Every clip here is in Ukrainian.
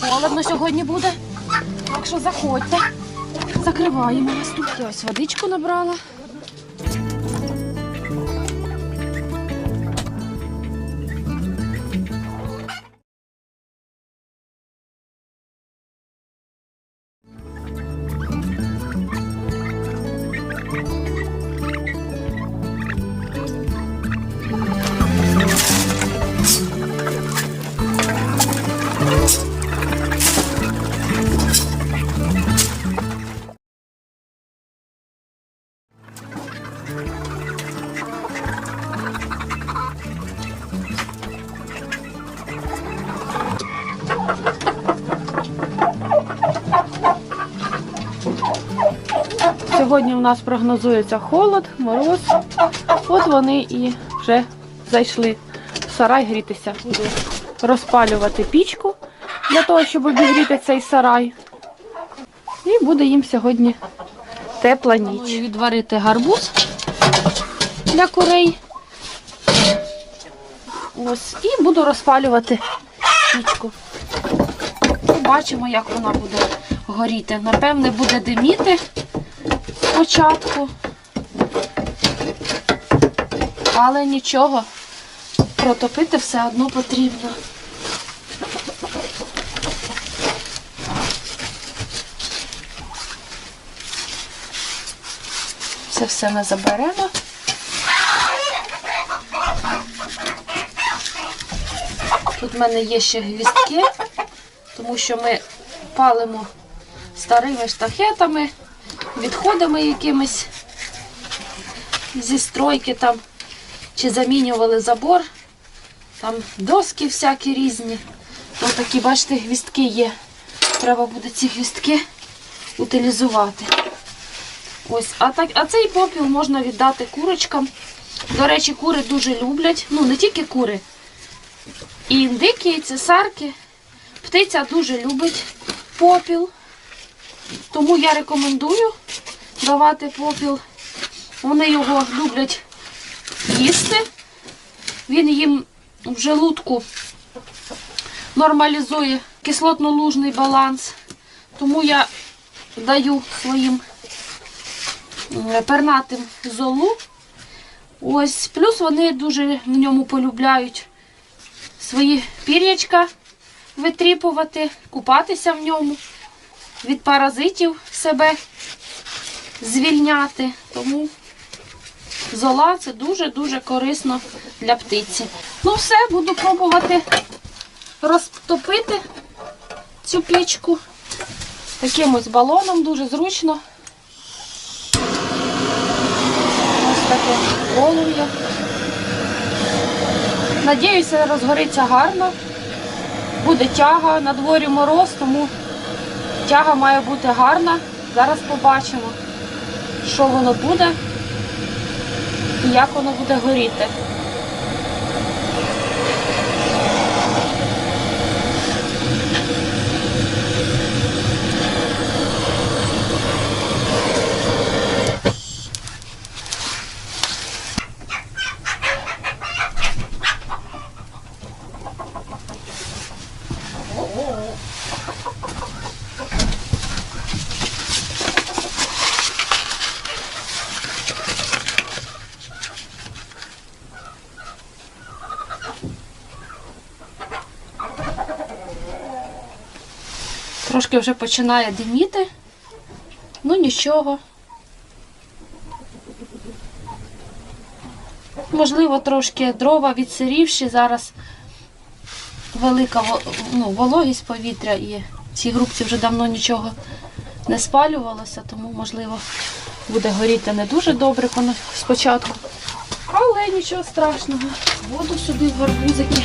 Холодно сьогодні буде. Так що заходьте. Закриваємо вас тут. Я ось водичку набрала. Сьогодні у нас прогнозується холод, мороз. От вони і вже зайшли в сарай грітися. Буду розпалювати пічку для того, щоб обігріти цей сарай. І буде їм сьогодні тепла ніч. Відварити гарбуз для курей. Ось, і буду розпалювати пічку. Побачимо, як вона буде горіти. Напевне, буде диміти спочатку. Але нічого, протопити все одно потрібно. Це все ми заберемо. Тут в мене є ще гвіздки, тому що ми палимо старими штахетами, відходами якимись зі стройки там, чи замінювали забор, там доски всякі різні. Ось такі, бачите, гвіздки є. Треба буде ці гвіздки утилізувати. Ось, а, так, а цей попіл можна віддати курочкам. До речі, кури дуже люблять. Ну, не тільки кури. І індики, і цесарки. Птиця дуже любить попіл. Тому я рекомендую давати попіл. Вони його люблять їсти. Він їм в желудку нормалізує кислотно-лужний баланс. Тому я даю своїм пернатим золу. Ось, плюс вони дуже в ньому полюбляють свої пір'ячка витріпувати, купатися в ньому, від паразитів себе звільняти. Тому зола це дуже-дуже корисно для птиці. Ну все, буду пробувати розтопити цю пічку. Таким ось балоном дуже зручно. Ось таке полум'я. Надіюся, розгориться гарно. Буде тяга, на дворі мороз, тому тяга має бути гарна. Зараз побачимо, що воно буде і як воно буде горіти. Трошки вже починає диміти. Ну нічого. Можливо, трошки дрова відсирівші. Зараз велика ну, вологість повітря і в цій грубці вже давно нічого не спалювалося, тому, можливо, буде горіти не дуже добре спочатку. Але нічого страшного. Воду сюди в гарбузики.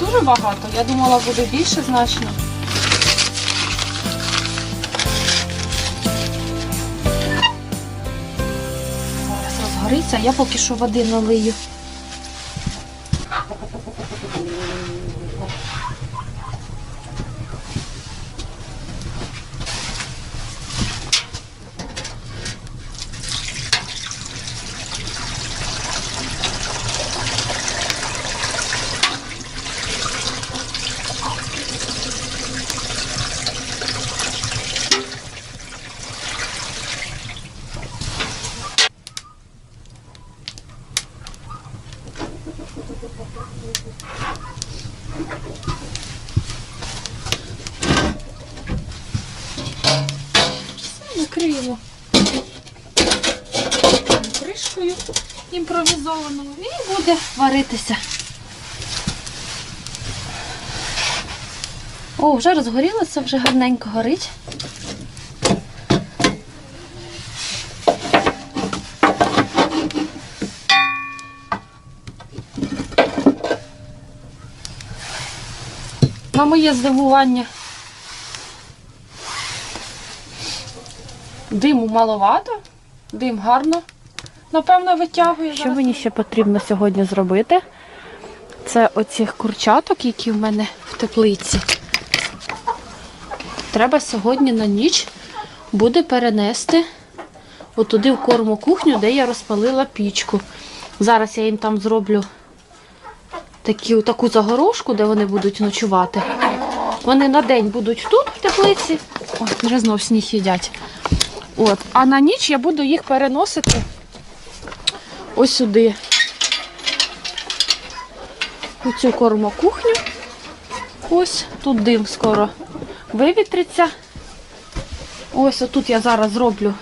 Дуже багато. Я думала, буде більше значно. Зараз розгориться, я поки що води налию. Накриємо кришкою імпровізованою і буде варитися. О, вже розгорілося, вже гарненько горить. На моє здивування. Диму маловато, дим гарно. Напевно, витягує. Що мені ще потрібно сьогодні зробити? Це оцих курчаток, які в мене в теплиці. Треба сьогодні на ніч буде перенести отуди в корму кухню, де я розпалила пічку. Зараз я їм там зроблю такі, таку загорожку, де вони будуть ночувати. Вони на день будуть тут, в теплиці. Ой, вже знов сніг їдять. От. А на ніч я буду їх переносити ось сюди. У цю кормокухню. Ось тут дим скоро вивітриться. Ось отут я зараз зроблю.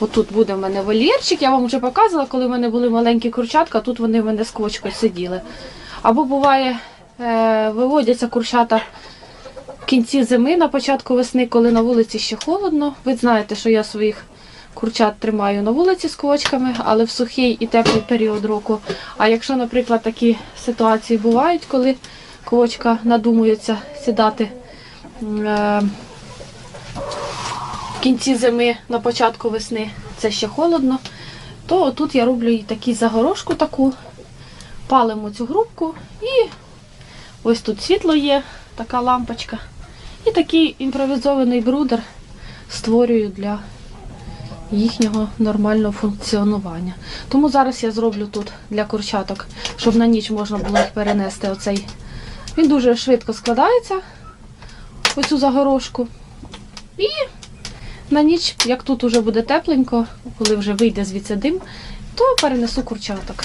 Отут буде в мене вольєрчик. Я вам вже показувала, коли в мене були маленькі курчатка, тут вони в мене з квочкою сиділи. Або буває, е, виводяться курчата кінці зими, на початку весни, коли на вулиці ще холодно. Ви знаєте, що я своїх курчат тримаю на вулиці з квочками, але в сухий і теплий період року. А якщо, наприклад, такі ситуації бувають, коли квочка надумується сідати е, в кінці зими, на початку весни, це ще холодно, то тут я роблю їй таку загорожку таку, палимо цю грубку і ось тут світло є, така лампочка. І такий імпровізований брудер створюю для їхнього нормального функціонування. Тому зараз я зроблю тут для курчаток, щоб на ніч можна було їх перенести. Оцей. Він дуже швидко складається, оцю загорожку. І на ніч, як тут уже буде тепленько, коли вже вийде звідси дим, то перенесу курчаток.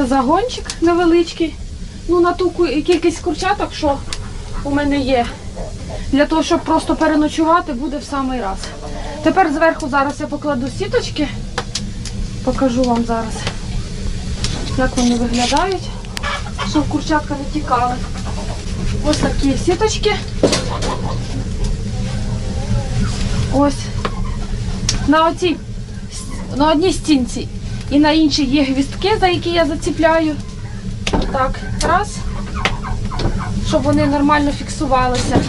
Получився загончик невеличкий. Ну, на ту кількість курчаток, що у мене є. Для того, щоб просто переночувати, буде в самий раз. Тепер зверху зараз я покладу сіточки. Покажу вам зараз, як вони виглядають, щоб курчатка не тікали. Ось такі сіточки. Ось на оцій на одній стінці і на іншій є гвістки, за які я заціпляю. Так, раз, щоб вони нормально фіксувалися.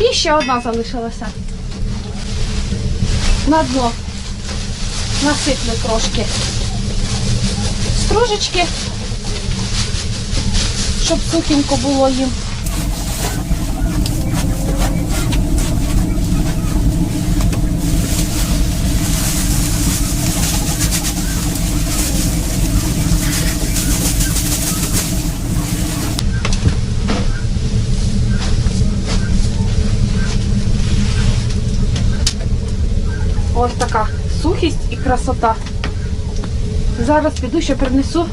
І ще одна залишилася. На дно. Насиплю трошки стружечки, щоб сухенько було їм. Ось така сухість і красота. Зараз піду ще принесу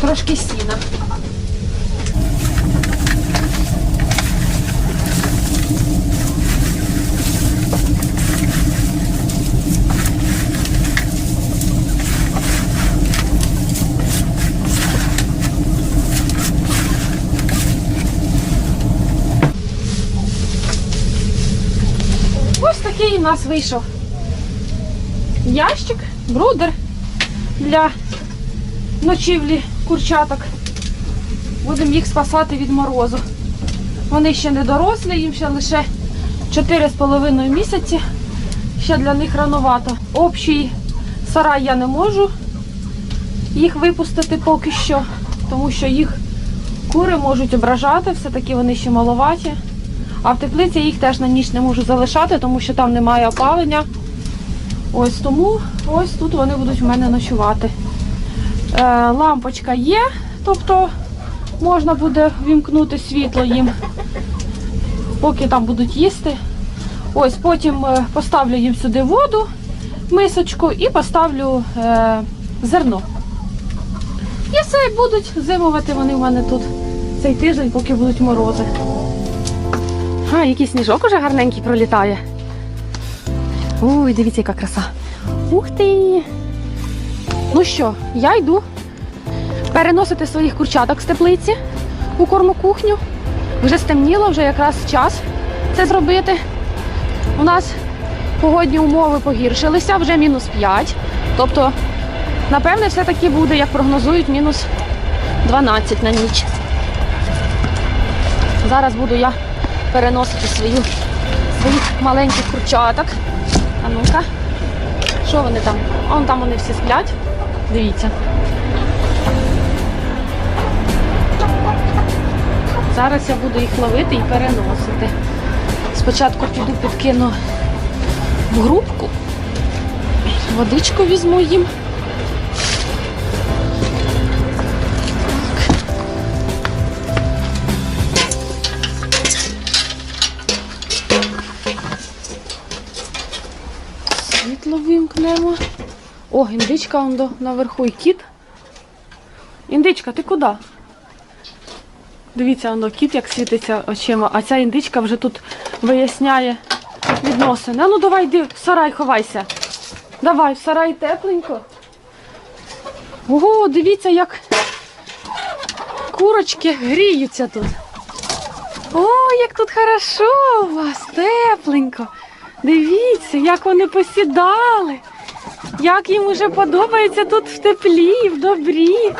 трошки сіна. Ось такий у нас вийшов ящик, брудер для ночівлі курчаток. Будемо їх спасати від морозу. Вони ще не дорослі, їм ще лише 4,5 місяці. Ще для них рановато. Общий сарай я не можу їх випустити поки що, тому що їх кури можуть ображати, все-таки вони ще маловаті. А в теплиці їх теж на ніч не можу залишати, тому що там немає опалення. Ось тому ось тут вони будуть в мене ночувати. Е, лампочка є, тобто можна буде вімкнути світло їм, поки там будуть їсти. Ось потім е, поставлю їм сюди воду, мисочку і поставлю е, зерно. І все, і будуть зимувати вони в мене тут цей тиждень, поки будуть морози. А, який сніжок уже гарненький пролітає. Ой, дивіться, яка краса. Ух ти! Ну що, я йду переносити своїх курчаток з теплиці у кормокухню. Вже стемніло, вже якраз час це зробити. У нас погодні умови погіршилися, вже мінус 5. Тобто, напевне, все-таки буде, як прогнозують, мінус 12 на ніч. Зараз буду я переносити свою, своїх маленьких курчаток. А ну-ка. Що вони там? А вон там вони всі сплять. Дивіться. Зараз я буду їх ловити і переносити. Спочатку піду підкину в грубку. Водичку візьму їм. О, індичка он наверху і кіт. Індичка, ти куди? Дивіться, воно кіт як світиться очима, а ця індичка вже тут виясняє відносини. А ну давай йди, в сарай ховайся. Давай, в сарай тепленько. Ого, дивіться, як курочки гріються тут. О, як тут хорошо у вас, тепленько. Дивіться, як вони посідали. Як їм уже подобається тут в теплі, в добрі.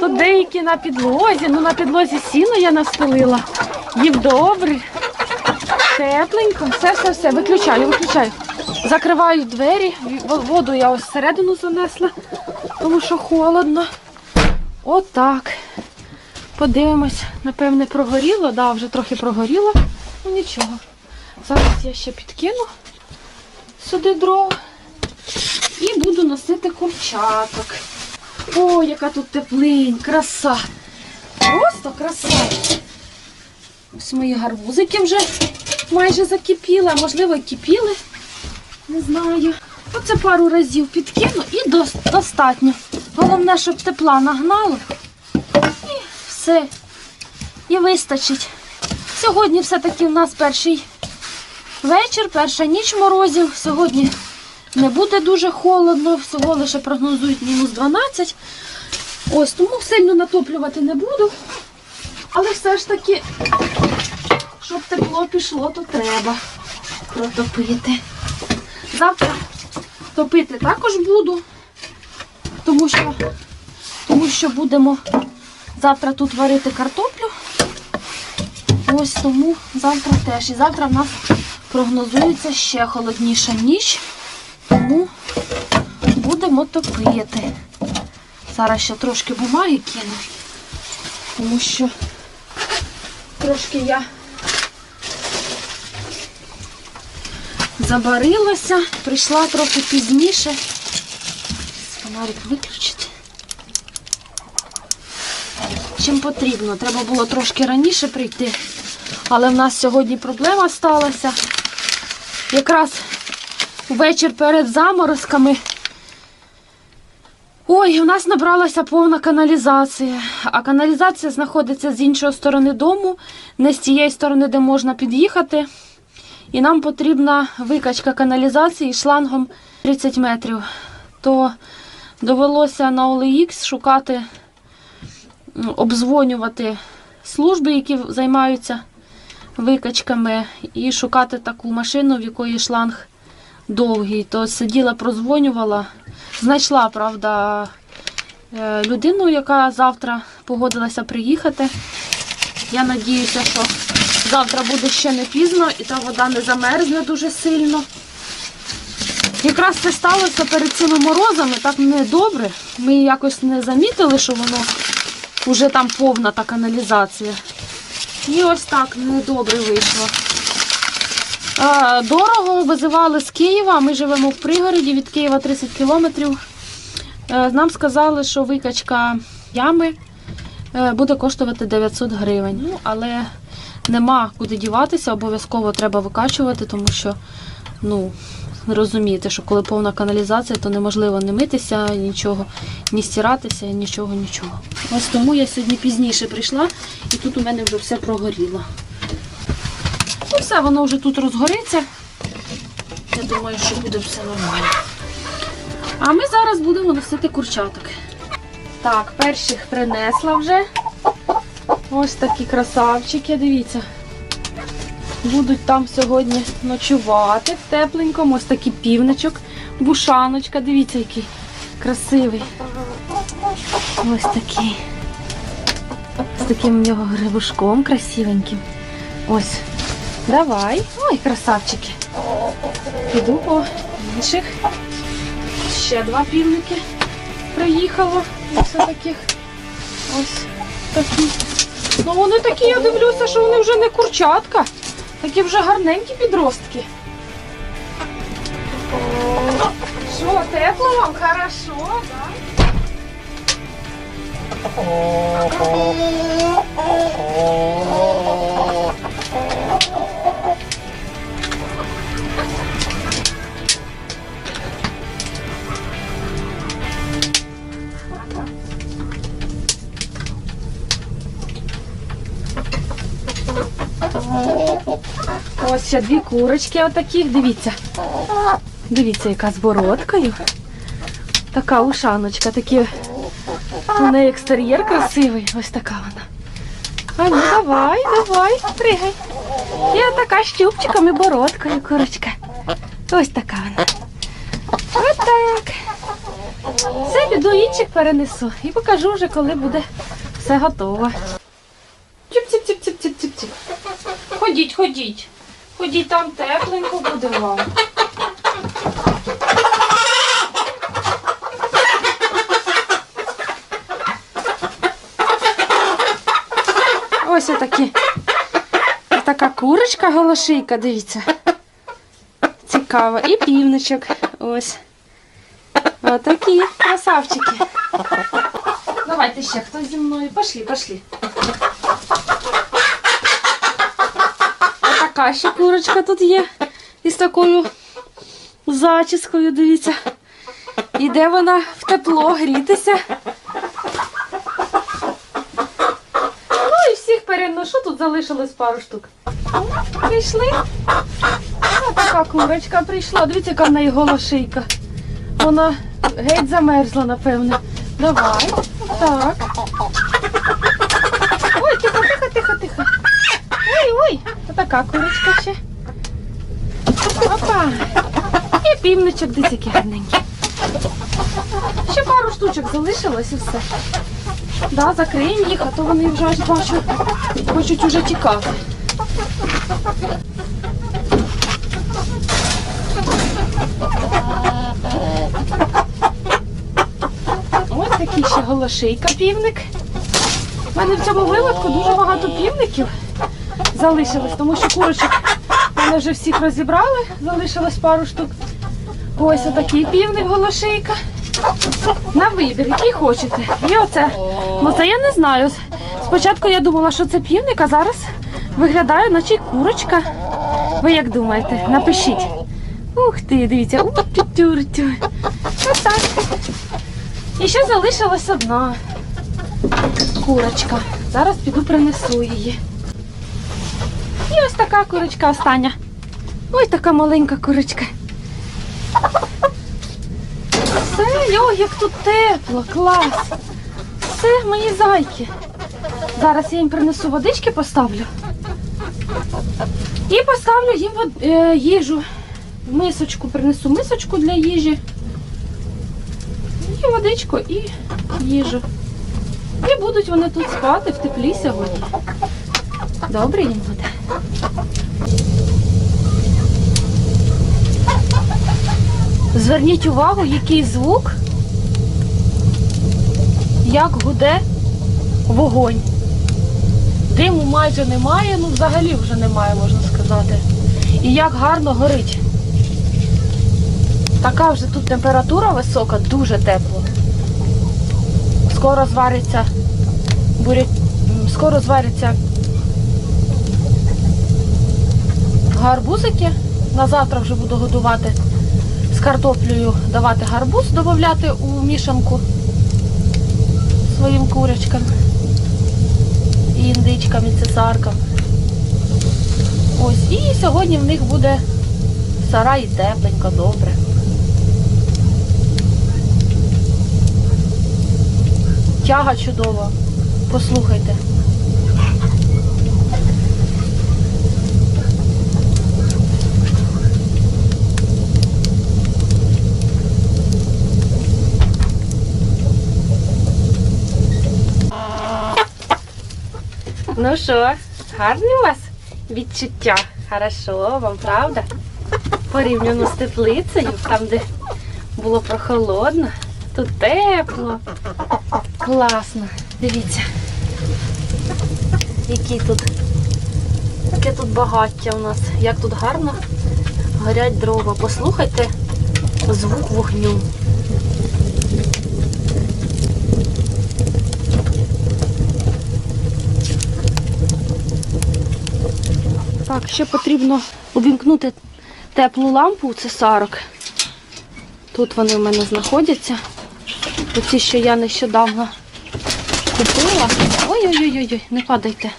Тут деякі на підлозі, ну на підлозі сіно я настелила. Їм добре. Тепленько. Все, все, все. Виключаю, виключаю. Закриваю двері. Воду я ось всередину занесла, тому що холодно. Отак. Подивимось, напевне, прогоріло. Да, вже трохи прогоріло. Ну нічого. Зараз я ще підкину сюди дров і буду носити курчаток. О, яка тут теплинь, краса. Просто краса. Ось мої гарбузики вже майже закипіли, а можливо і кипіли. Не знаю. Оце пару разів підкину і достатньо. Головне, щоб тепла нагнало. І все. І вистачить. Сьогодні все-таки в нас перший вечір, перша ніч морозів. Сьогодні не буде дуже холодно, всього лише прогнозують мінус 12. Ось, тому сильно натоплювати не буду. Але все ж таки, щоб тепло пішло, то треба протопити. Завтра топити також буду, тому що, тому що будемо завтра тут варити картоплю. Ось тому завтра теж. І завтра в нас прогнозується ще холодніша ніч, тому будемо топити. Зараз ще трошки бумаги кину, тому що трошки я забарилася, прийшла трохи пізніше. Фонарик виключити. Чим потрібно. Треба було трошки раніше прийти. Але в нас сьогодні проблема сталася. Якраз вечір перед заморозками. Ой, у нас набралася повна каналізація. А каналізація знаходиться з іншої сторони дому, не з тієї сторони, де можна під'їхати. І нам потрібна викачка каналізації шлангом 30 метрів. То довелося на OLX шукати, м, обдзвонювати служби, які займаються викачками, і шукати таку машину, в якої шланг довгий. То сиділа, прозвонювала. Знайшла, правда, е, людину, яка завтра погодилася приїхати. Я надіюся, що завтра буде ще не пізно і та вода не замерзне дуже сильно. Якраз це сталося перед цими морозами, так недобре. Ми якось не замітили, що воно вже там повна та каналізація. І ось так недобре вийшло. Е, Дорого визивали з Києва. Ми живемо в пригороді від Києва 30 кілометрів. Е, Нам сказали, що викачка ями е, буде коштувати 900 гривень. Ну, але нема куди діватися, обов'язково треба викачувати, тому що, ну, розумієте, що коли повна каналізація, то неможливо не митися, нічого, ні стиратися, нічого, нічого. Ось тому я сьогодні пізніше прийшла, і тут у мене вже все прогоріло. Ну все, воно вже тут розгориться. Я думаю, що буде все нормально. А ми зараз будемо носити курчаток. Так, перших принесла вже. Ось такі красавчики, дивіться. Будуть там сьогодні ночувати в тепленькому. Ось такий півничок, бушаночка, дивіться, який красивий. Ось такий. З таким в нього грибушком красивеньким. Ось. Давай. Ой, красавчики. Піду по інших. Ще два півники приїхало. Ось таких. Ось такі. Ну вони такі, я дивлюся, що вони вже не курчатка. Такі вже гарненькі підростки. Що, тепло вам? Хорошо, так? Ось ще дві курочки отаких, дивіться. Дивіться, яка з бородкою. Така ушаночка, такі. У неї екстер'єр красивий. Ось така вона. А ну давай, давай, пригай. Я така з чубчиком і бородкою, курочка. Ось така вона. Отак. Все, піду інших перенесу і покажу вже, коли буде все готово. Чіп-чіп-чіп-чіп-чіп-чіп. Ходіть, ходіть. Ходіть, там тепленько буде вам. Ось отакі. Така курочка голошийка, дивіться. Цікаво. І півничок. Ось. Отакі красавчики. Давайте ще хтось зі мною. Пошли, пошли. Така ще курочка тут є. Із такою зачіскою, дивіться. Іде вона в тепло грітися. Ну і переношу, тут залишилось пару штук. Прийшли. Ось така курочка прийшла. Дивіться, яка в неї голошийка. Вона геть замерзла, напевне. Давай. Так. Ой, тихо, тихо, тихо, тихо. Ой, ой, така курочка ще. Опа. І півничок десь який гарненький. Ще пару штучок залишилось і все. Да, закриємо їх, а то вони вже аж бачу, хочуть уже тікати. Ось такі ще голошийка півник. У мене в цьому випадку дуже багато півників залишилось, тому що курочок мене вже всіх розібрали, залишилось пару штук. Ось отакий півник голошийка. На вибір, який хочете. І оце. Ну це я не знаю. Спочатку я думала, що це півник, а зараз виглядає, наче курочка. Ви як думаєте? Напишіть. Ух ти, дивіться, у тю тю тю І ще залишилась одна курочка. Зараз піду принесу її. І ось така курочка остання. Ой, така маленька курочка. Все, йо, як тут тепло, клас. Все, мої зайки. Зараз я їм принесу водички, поставлю. І поставлю їм е, їжу. Мисочку принесу мисочку для їжі. І водичку, і їжу. І будуть вони тут спати в теплі сьогодні. Добре їм буде. Зверніть увагу, який звук, як гуде вогонь. Диму майже немає, ну взагалі вже немає, можна сказати. І як гарно горить. Така вже тут температура висока, дуже тепло. Скоро звариться буря... скоро зваряться гарбузики. На завтра вже буду годувати з картоплею, давати гарбуз, додати у мішанку своїм курочкам і індичкам, і цесаркам. Ось, і сьогодні в них буде сарай тепленько, добре. Тяга чудова. Послухайте. Ну що, гарні у вас відчуття? Хорошо вам, правда? Порівняно з теплицею, там, де було прохолодно, тут тепло. Класно. Дивіться. Які тут, яке тут багаття у нас, як тут гарно горять дрова. Послухайте звук вогню. Ще потрібно увімкнути теплу лампу у цесарок. Тут вони в мене знаходяться. Оці, що я нещодавно купила. Ой-ой-ой, не падайте.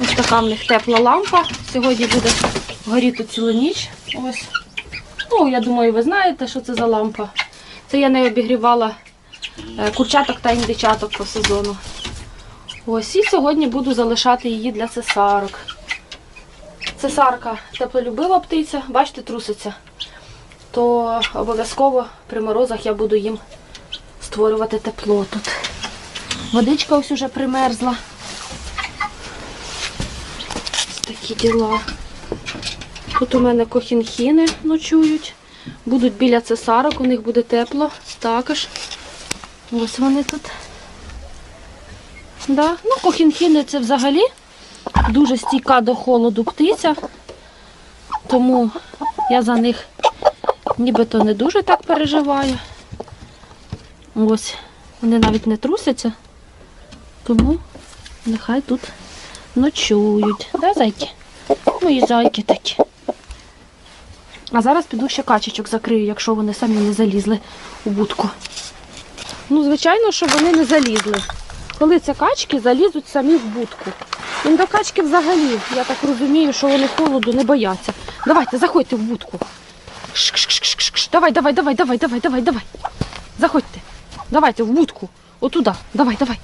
Ось така в них тепла лампа. Сьогодні буде горіти цілу ніч. Ось. Ну, я думаю, ви знаєте, що це за лампа. Це я не обігрівала е, курчаток та індичаток по сезону. Ось, і сьогодні буду залишати її для цесарок. Цесарка теплолюбива птиця, бачите, труситься. То обов'язково при морозах я буду їм створювати тепло тут. Водичка ось уже примерзла. Ось такі діла. Тут у мене кохінхіни ночують. Будуть біля цесарок, у них буде тепло також. Ось вони тут. Да. Ну, кохінхіни це взагалі дуже стійка до холоду птиця. Тому я за них нібито не дуже так переживаю. Ось, вони навіть не трусяться, тому нехай тут ночують. Да, зайки? Мої зайки такі. А зараз піду ще качечок закрию, якщо вони самі не залізли у будку. Ну, звичайно, що вони не залізли. Коли це качки залізуть самі в будку. Індокачки взагалі, я так розумію, що вони холоду не бояться. Давайте, заходьте в будку. Кш-кш-кш-кш-кш. Давай, давай, давай, давай, давай, давай, давай. Заходьте. Давайте в будку. Отуда. Давай, давай.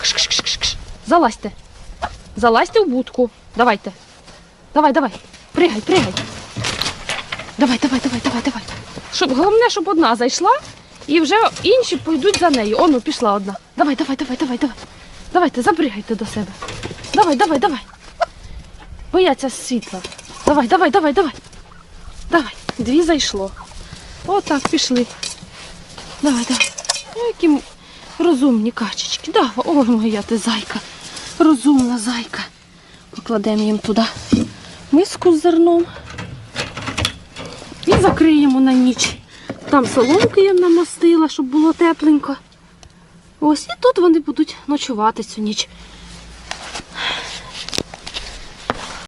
Кш-кш-кш-кш. Залазьте. Залазьте в будку. Давайте. Давай, давай. Пригай, пригай. Давай, давай, давай, давай, давай. Щоб, головне, щоб одна зайшла і вже інші пойдуть за нею. Оно, пішла одна. Давай, давай, давай, давай, давай. Давайте, запригайте до себе. Давай, давай, давай. Бояться світла. Давай, давай, давай, давай. Давай. Дві зайшло. Отак, пішли. Давай, давай. Які Розумні качечки. Да, ой, моя ти зайка. Розумна зайка. Покладемо їм туди миску з зерном. І закриємо на ніч. Там соломки я намастила, щоб було тепленько. Ось і тут вони будуть ночувати цю ніч.